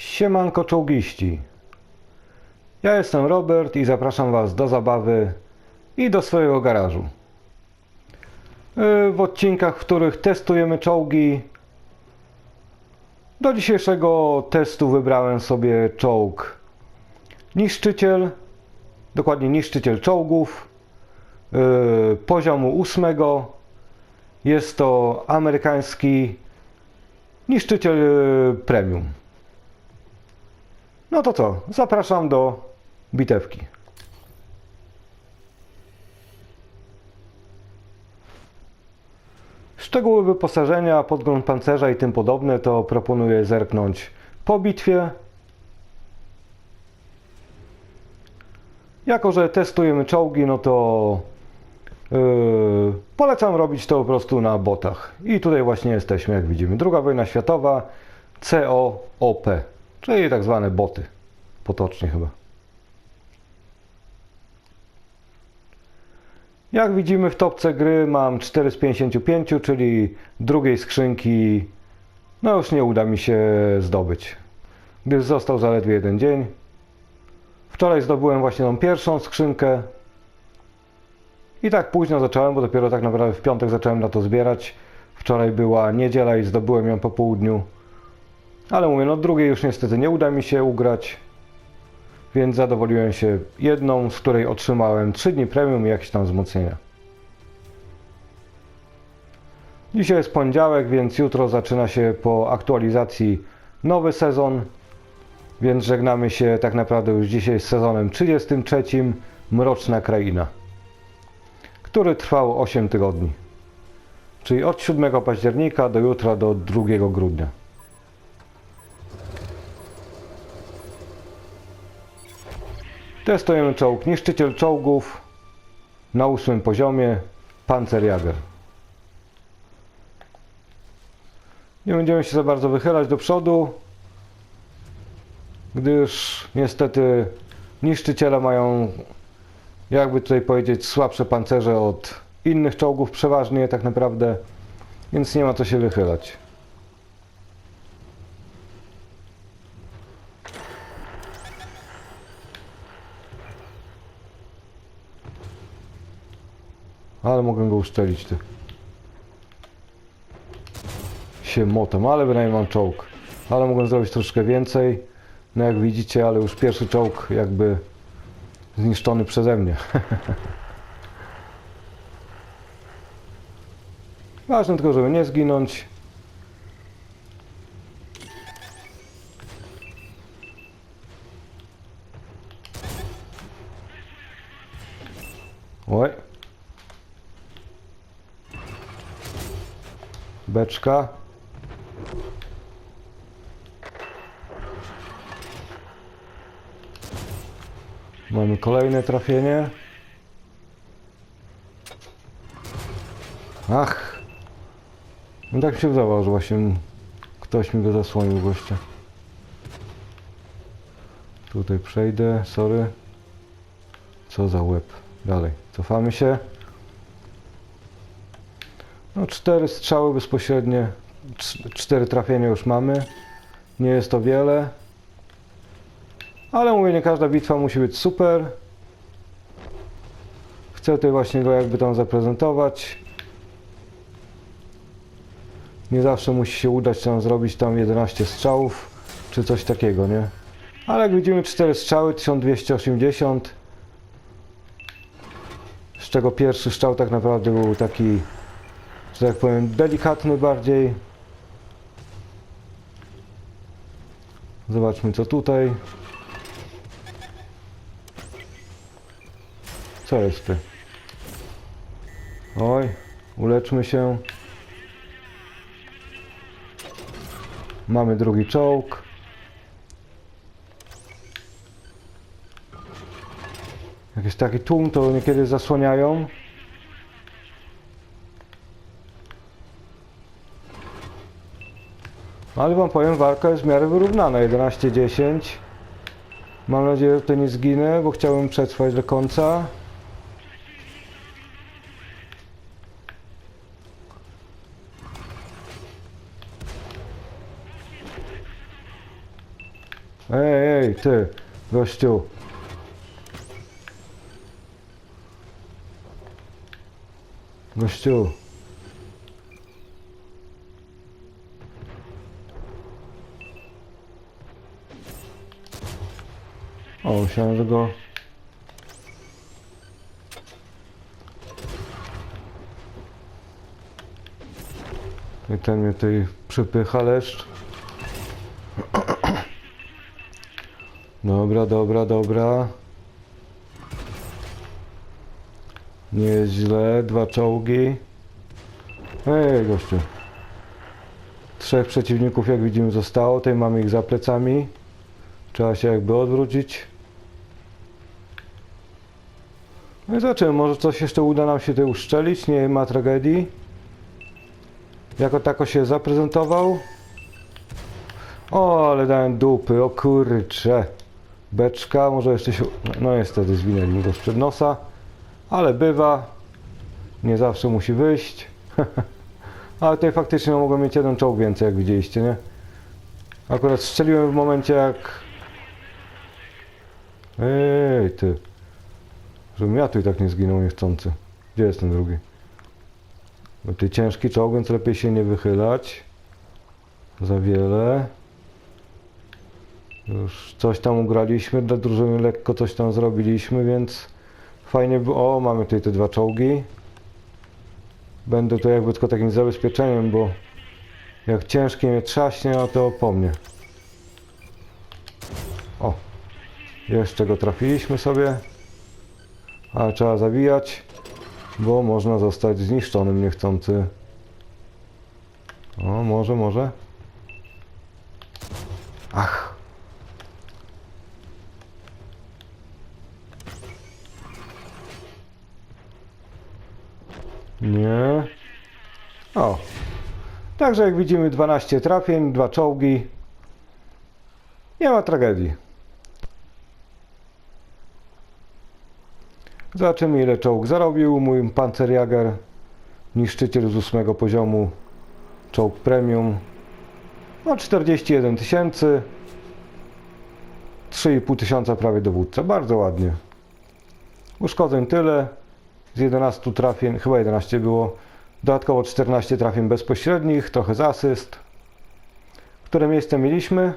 Siemanko czołgiści. Ja jestem Robert i zapraszam Was do zabawy i do swojego garażu. Yy, W odcinkach, w których testujemy czołgi. Do dzisiejszego testu wybrałem sobie czołg niszczyciel, dokładnie niszczyciel czołgów yy, poziomu ósmego. Jest to amerykański niszczyciel yy, premium. No to co? Zapraszam do bitewki. Szczegóły wyposażenia, podgląd pancerza i tym podobne to proponuję zerknąć po bitwie. Jako, że testujemy czołgi, no to yy, polecam robić to po prostu na botach. I tutaj właśnie jesteśmy, jak widzimy. Druga wojna światowa, COOP, czyli tak zwane boty, potocznie chyba. Jak widzimy w topce gry mam 4 z 55, czyli drugiej skrzynki no już nie uda mi się zdobyć, gdyż został zaledwie jeden dzień. Wczoraj zdobyłem właśnie tą pierwszą skrzynkę i tak późno zacząłem, bo dopiero tak naprawdę w piątek zacząłem na to zbierać. Wczoraj była niedziela i zdobyłem ją po południu. Ale mówię, no drugiej już niestety nie uda mi się ugrać, więc zadowoliłem się jedną, z której otrzymałem 3 dni premium i jakieś tam wzmocnienia. Dzisiaj jest poniedziałek, więc jutro zaczyna się po aktualizacji nowy sezon, więc żegnamy się tak naprawdę już dzisiaj z sezonem 33 Mroczna Kraina, który trwał 8 tygodni, czyli od 7 października do jutra do 2 grudnia. Testujemy czołg niszczyciel czołgów na ósmym poziomie Panzerjäger. Nie będziemy się za bardzo wychylać do przodu, gdyż niestety niszczyciele mają, jakby tutaj powiedzieć, słabsze pancerze od innych czołgów przeważnie tak naprawdę, więc nie ma co się wychylać. Ale mogę go uszczelić ty. Się motam, ale bynajmniej mam czołg. Ale mogę zrobić troszkę więcej. No jak widzicie, ale już pierwszy czołg jakby zniszczony przeze mnie. Ważne tylko, żeby nie zginąć. Beczka. Mamy kolejne trafienie. Ach. No tak się wydawało, że właśnie ktoś mi go zasłonił gościa. Tutaj przejdę, sorry. Co za łeb. Dalej, cofamy się. No cztery strzały bezpośrednie, cz- cztery trafienia już mamy. Nie jest to wiele. Ale mówię, nie każda bitwa musi być super. Chcę tutaj właśnie go jakby tam zaprezentować. Nie zawsze musi się udać tam zrobić tam 11 strzałów, czy coś takiego, nie? Ale jak widzimy 4 strzały, 1280. Z czego pierwszy strzał tak naprawdę był taki że tak powiem, delikatny bardziej. Zobaczmy co tutaj. Co jest ty? Oj, uleczmy się. Mamy drugi czołg. Jakiś taki tłum to niekiedy zasłaniają. Ale wam powiem, walka jest w miarę wyrównana. 11-10. Mam nadzieję, że to nie zginę, bo chciałbym przetrwać do końca. Ej, ej, ty, gościu. Gościu. O, myślałem, że go... I ten mnie tutaj przypycha leszcz. Dobra, dobra, dobra. Nie jest źle, dwa czołgi. Ej, gościu. Trzech przeciwników, jak widzimy, zostało. Tutaj mamy ich za plecami. Trzeba się jakby odwrócić. No i zobaczymy, może coś jeszcze uda nam się tutaj uszczelić, nie ma tragedii. Jako tako się zaprezentował. O, ale dałem dupy, o kurcze. Beczka, może jeszcze się... No niestety zwinęli mi go sprzed nosa. Ale bywa. Nie zawsze musi wyjść. ale tutaj faktycznie mogłem mieć jeden czołg więcej, jak widzieliście, nie? Akurat strzeliłem w momencie, jak... Ej, ty. Żebym ja tu i tak nie zginął niechcący. Gdzie jest ten drugi? Bo ty ciężki czołg, więc lepiej się nie wychylać. Za wiele. Już coś tam ugraliśmy, dla drużyny lekko coś tam zrobiliśmy, więc fajnie było. O, mamy tutaj te dwa czołgi. Będę tu jakby tylko takim zabezpieczeniem, bo jak ciężkie mnie trzaśnie, no to po mnie. O, jeszcze go trafiliśmy sobie. Ale trzeba zawijać, bo można zostać zniszczonym niechcący. O, może, może. Ach. Nie. O. Także jak widzimy 12 trafień, dwa czołgi. Nie ma tragedii. Zobaczymy ile czołg zarobił mój Panzerjager. Niszczyciel z 8 poziomu. Czołg premium. No 41 tysięcy. 3,5 tysiąca prawie dowódca. Bardzo ładnie. Uszkodzeń tyle. Z 11 trafień, chyba 11 było. Dodatkowo 14 trafień bezpośrednich, trochę z asyst. Które miejsce mieliśmy?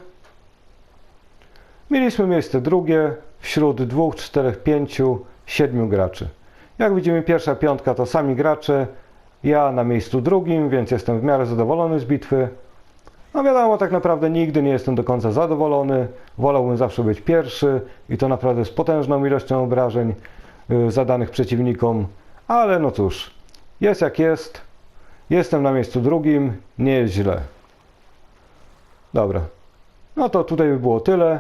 Mieliśmy miejsce drugie wśród dwóch, czterech, pięciu, siedmiu graczy. Jak widzimy, pierwsza piątka to sami gracze. Ja na miejscu drugim, więc jestem w miarę zadowolony z bitwy. No wiadomo, tak naprawdę nigdy nie jestem do końca zadowolony. Wolałbym zawsze być pierwszy i to naprawdę z potężną ilością obrażeń y, zadanych przeciwnikom. Ale no cóż, jest jak jest. Jestem na miejscu drugim, nie jest źle. Dobra. No to tutaj by było tyle.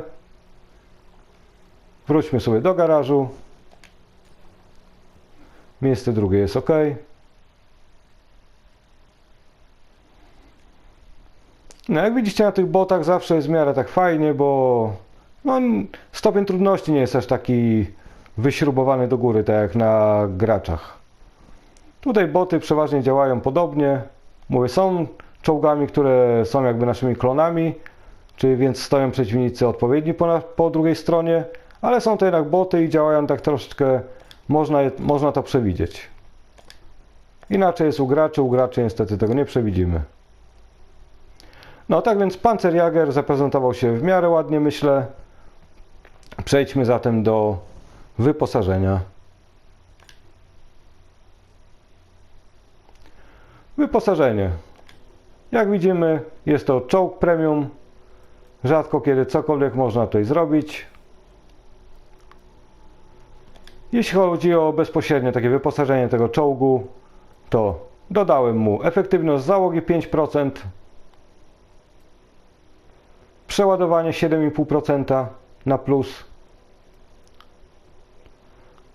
Wróćmy sobie do garażu. Miejsce drugie jest ok. No jak widzicie na tych botach zawsze jest w miarę tak fajnie, bo no, stopień trudności nie jest aż taki wyśrubowany do góry, tak jak na graczach. Tutaj boty przeważnie działają podobnie. Mówię, są czołgami, które są jakby naszymi klonami, czyli więc stoją przeciwnicy odpowiedni po, po drugiej stronie, ale są to jednak boty i działają tak troszeczkę, można, można to przewidzieć. Inaczej jest u graczy, u graczy niestety tego nie przewidzimy. No tak więc Panzerjager zaprezentował się w miarę ładnie, myślę. Przejdźmy zatem do wyposażenia. Wyposażenie. Jak widzimy, jest to czołg premium. Rzadko kiedy cokolwiek można tutaj zrobić. Jeśli chodzi o bezpośrednie takie wyposażenie tego czołgu, to dodałem mu efektywność załogi 5%, przeładowanie 7,5% na plus,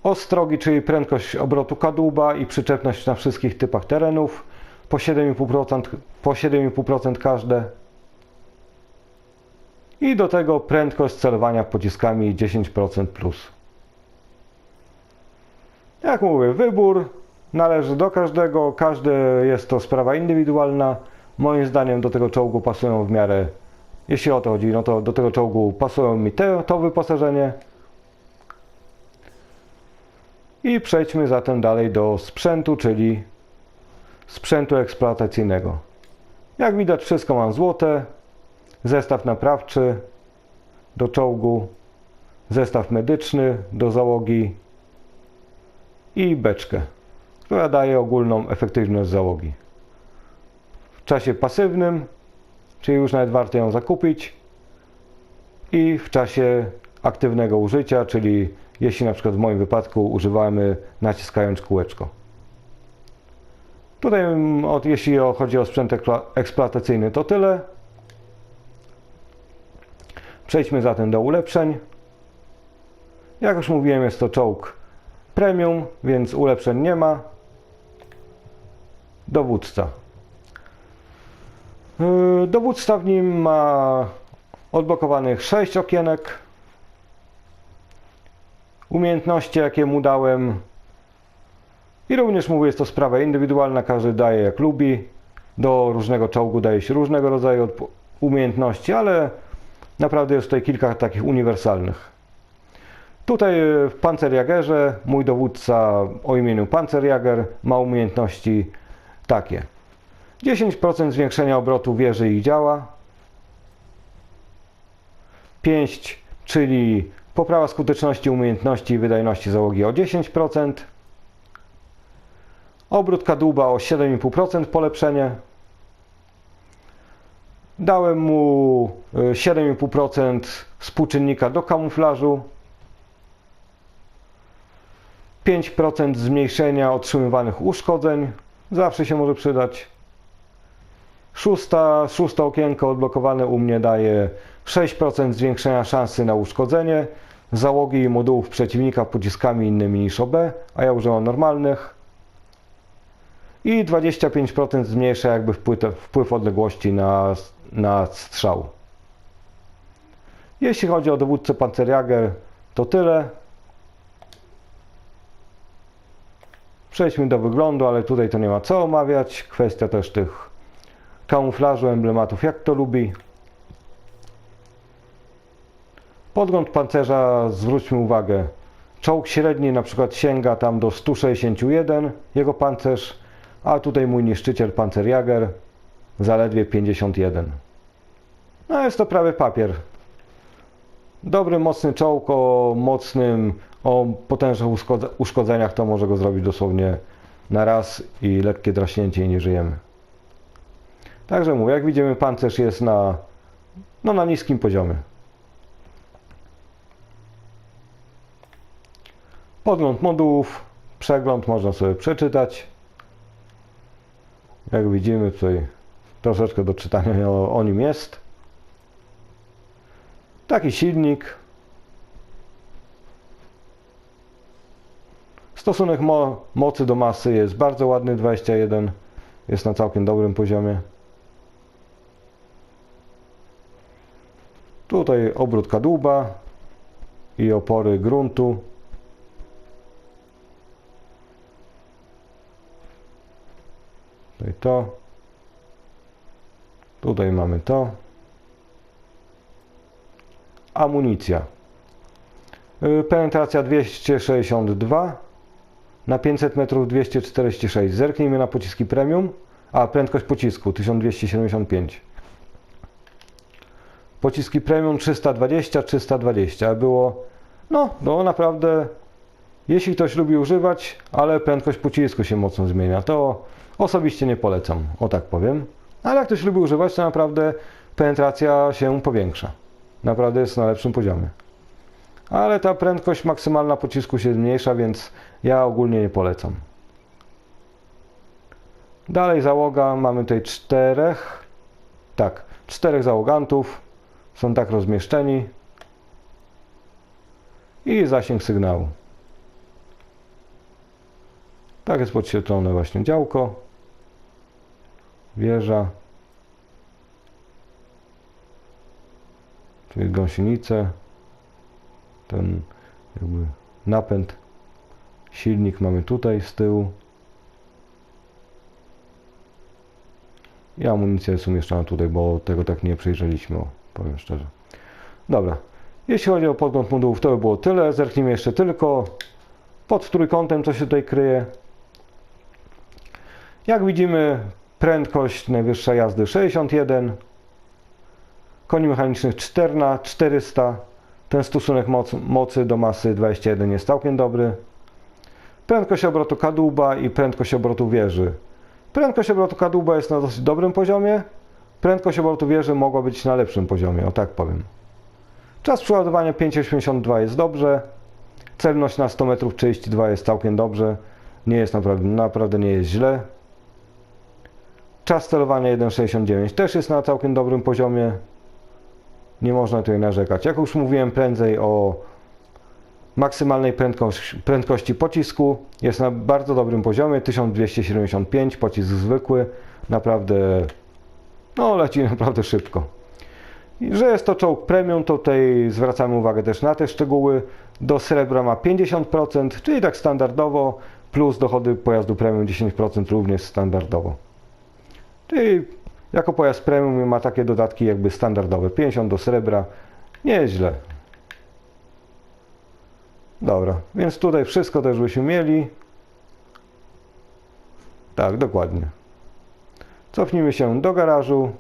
ostrogi, czyli prędkość obrotu kadłuba i przyczepność na wszystkich typach terenów po 7,5% po 7,5% każde. I do tego prędkość celowania pociskami 10% plus. Jak mówię, wybór należy do każdego, każdy jest to sprawa indywidualna. Moim zdaniem do tego czołgu pasują w miarę Jeśli o to chodzi, no to do tego czołgu pasują mi te, to wyposażenie. I przejdźmy zatem dalej do sprzętu, czyli sprzętu eksploatacyjnego. Jak widać wszystko mam złote, zestaw naprawczy do czołgu, zestaw medyczny do załogi i beczkę, która daje ogólną efektywność załogi. W czasie pasywnym, czyli już nawet warto ją zakupić i w czasie aktywnego użycia, czyli jeśli na przykład w moim wypadku używamy naciskając kółeczko. Tutaj mm, jeśli chodzi o sprzęt eksplo- eksploatacyjny to tyle. Przejdźmy zatem do ulepszeń. Jak już mówiłem jest to czołg premium, więc ulepszeń nie ma. Dowódca. Yy, Dowódca w nim ma odblokowanych 6 okienek. Umiejętności jakie mu dałem i również mówię, jest to sprawa indywidualna, każdy daje jak lubi. Do różnego czołgu daje się różnego rodzaju umiejętności, ale naprawdę jest tutaj kilka takich uniwersalnych. Tutaj e, w Panzerjagerze mój dowódca o imieniu Panzerjager ma umiejętności takie. 10% zwiększenia obrotu wieży i działa. 5, czyli poprawa skuteczności umiejętności i wydajności załogi o 10%. Obrót kadłuba o 7,5% polepszenie. Dałem mu y, 7,5% współczynnika do kamuflażu. 5% zmniejszenia otrzymywanych uszkodzeń. Zawsze się może przydać. Szósta, szóste okienko odblokowane u mnie daje 6% zwiększenia szansy na uszkodzenie załogi i modułów przeciwnika pociskami innymi niż OB, a ja używam normalnych i 25% zmniejsza jakby wpływ, wpływ odległości na, na strzał. Jeśli chodzi o dowódcę Panzerjager, to tyle. Przejdźmy do wyglądu, ale tutaj to nie ma co omawiać. Kwestia też tych kamuflażu, emblematów, jak to lubi. Podgląd pancerza, zwróćmy uwagę, czołg średni na przykład sięga tam do 161, jego pancerz, a tutaj mój niszczyciel Panzerjager zaledwie 51. No jest to prawie papier. Dobry, mocny czołg o mocnym, o potężnych uszkodze- uszkodzeniach to może go zrobić dosłownie na raz i lekkie draśnięcie i nie żyjemy. Także mówię, jak widzimy pancerz jest na, no, na niskim poziomie. Podgląd modułów, przegląd można sobie przeczytać. Jak widzimy tutaj troszeczkę do czytania o, o nim jest. Taki silnik. Stosunek mo mocy do masy jest bardzo ładny, 21. Jest na całkiem dobrym poziomie. Tutaj obrót kadłuba i opory gruntu. Tutaj to. Tutaj mamy to. Amunicja. Y, Penetracja 262. Na 500 metrów 246. Zerknijmy na pociski premium. A, prędkość pocisku 1275. Pociski premium 320, 320. Było, no, no naprawdę, jeśli ktoś lubi używać, ale prędkość pocisku się mocno zmienia, to osobiście nie polecam, o tak powiem. Ale jak ktoś lubi używać, to naprawdę penetracja się powiększa. Naprawdę jest na lepszym poziomie. Ale ta prędkość maksymalna pocisku się zmniejsza, więc ja ogólnie nie polecam. Dalej załoga, mamy tutaj czterech, tak, czterech załogantów, są tak rozmieszczeni. I zasięg sygnału. Tak jest podświetlone właśnie działko, wieża, czyli gąsienice, ten jakby napęd, silnik mamy tutaj z tyłu i amunicja jest umieszczona tutaj, bo tego tak nie przejrzeliśmy. Powiem szczerze. Dobra. Jeśli chodzi o podgląd modułów, to by było tyle. Zerknijmy jeszcze tylko pod trójkątem, co się tutaj kryje. Jak widzimy, prędkość najwyższa jazdy 61, koni mechanicznych 4 na 400. Ten stosunek moc, mocy do masy 21 jest całkiem dobry. Prędkość obrotu kadłuba i prędkość obrotu wieży. Prędkość obrotu kadłuba jest na dosyć dobrym poziomie. Prędkość obrotu wieży mogła być na lepszym poziomie, o tak powiem. Czas przeładowania 5,82 jest dobrze. Celność na 100 metrów 32 jest całkiem dobrze. Nie jest naprawdę, naprawdę nie jest źle. Czas celowania 1,69 też jest na całkiem dobrym poziomie. Nie można tutaj narzekać. Jak już mówiłem prędzej o maksymalnej prędkości, pocisku, jest na bardzo dobrym poziomie 1275, pocisk zwykły. Naprawdę, no leci naprawdę szybko. I że jest to czołg premium, to tutaj zwracamy uwagę też na te szczegóły. Do srebra ma 50%, czyli tak standardowo, plus dochody pojazdu premium 10% również standardowo. Czyli jako pojazd premium ma takie dodatki jakby standardowe. 50 do srebra, nie jest źle. Dobra, więc tutaj wszystko też byśmy mieli. Tak, dokładnie. Cofnijmy się do garażu.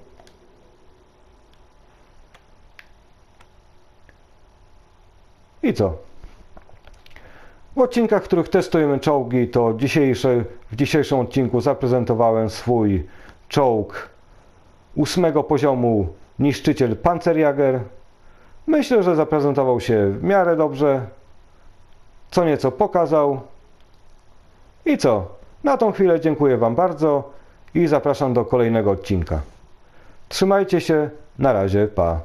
I co? W odcinkach, w których testujemy czołgi, to dzisiejszy, w dzisiejszym odcinku zaprezentowałem swój czołg ósmego poziomu niszczyciel Panzerjäger. Myślę, że zaprezentował się w miarę dobrze. Co nieco pokazał. I co? Na tą chwilę dziękuję Wam bardzo i zapraszam do kolejnego odcinka. Trzymajcie się, na razie, pa.